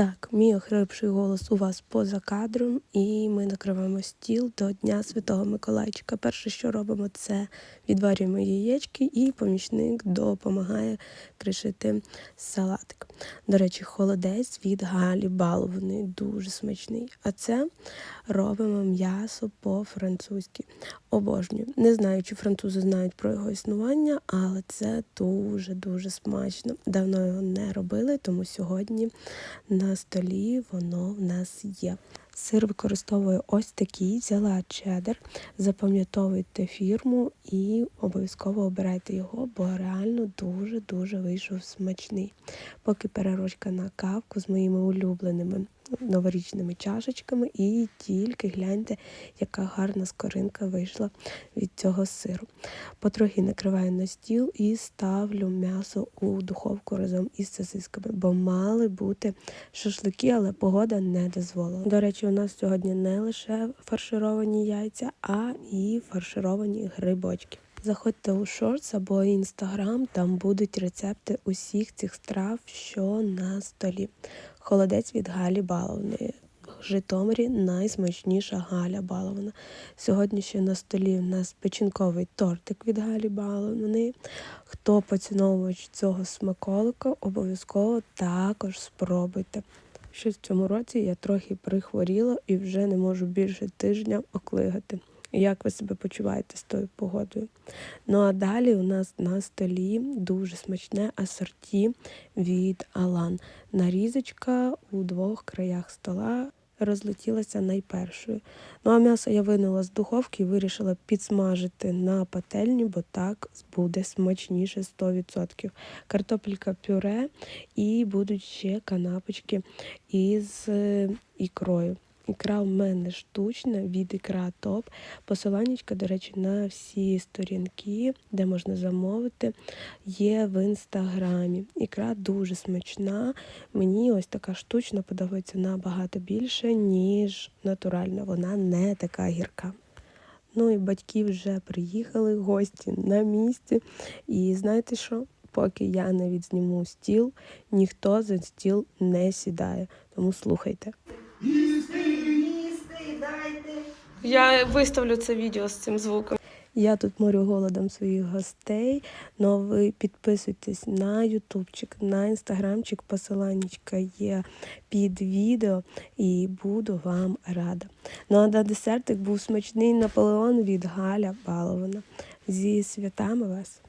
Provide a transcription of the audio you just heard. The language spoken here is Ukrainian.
Так, мій охрипший голос у вас поза кадром, і ми накриваємо стіл до Дня Святого Миколайчика. Перше, що робимо, це відварюємо яєчки, і помічник допомагає кришити салатик. До речі, холодець від Галі балований, дуже смачний. А це робимо м'ясо по-французьки. Обожнюю. Не знаю, чи французи знають про його існування, але це дуже-дуже смачно. Давно його не робили, тому сьогодні на столі воно в нас є. Сир використовую ось такий, взяла чедер, запам'ятовуйте фірму і обов'язково обирайте його, бо реально дуже-дуже вийшов смачний. Поки перерочка на кавку з моїми улюбленими новорічними чашечками, і тільки гляньте, яка гарна скоринка вийшла від цього сиру. Потрохи накриваю на стіл і ставлю м'ясо у духовку разом із сосисками, бо мали бути шашлики, але погода не дозволила. До речі, у нас сьогодні не лише фаршировані яйця, а і фаршировані грибочки. Заходьте у шортс або інстаграм, там будуть рецепти усіх цих страв, що на столі. Холодець від Галі Баловної. В Житомирі найсмачніша Галя Балована. Сьогодні ще на столі у нас печінковий тортик від Галі Баловної. Хто поціновувач цього смаколика, обов'язково також спробуйте. Ще в цьому році я трохи прихворіла і вже не можу більше тижня оклигати. Як ви себе почуваєте з тою погодою? Ну а далі у нас на столі дуже смачне асорті від Алан. Нарізочка у двох краях стола розлетілася найпершою. Ну а м'ясо я винула з духовки і вирішила підсмажити на пательні, бо так буде смачніше 100%. Картопелька пюре і будуть ще канапочки із е, ікрою. Ікра в мене штучна від ікра топ. Посиланнячка, до речі, на всі сторінки, де можна замовити, є в інстаграмі. Ікра дуже смачна. Мені ось така штучна подобається набагато більше, ніж натуральна. Вона не така гірка. Ну і батьки вже приїхали, гості на місці. І знаєте що? Поки я не відзніму стіл, ніхто за стіл не сідає. Тому слухайте. Я виставлю це відео з цим звуком. Я тут морю голодом своїх гостей. Ну а ви підписуйтесь на ютубчик, на інстаграмчик. Посиланнячка є під відео і буду вам рада. Ну а на десертик був смачний Наполеон від Галя Балована. Зі святами вас!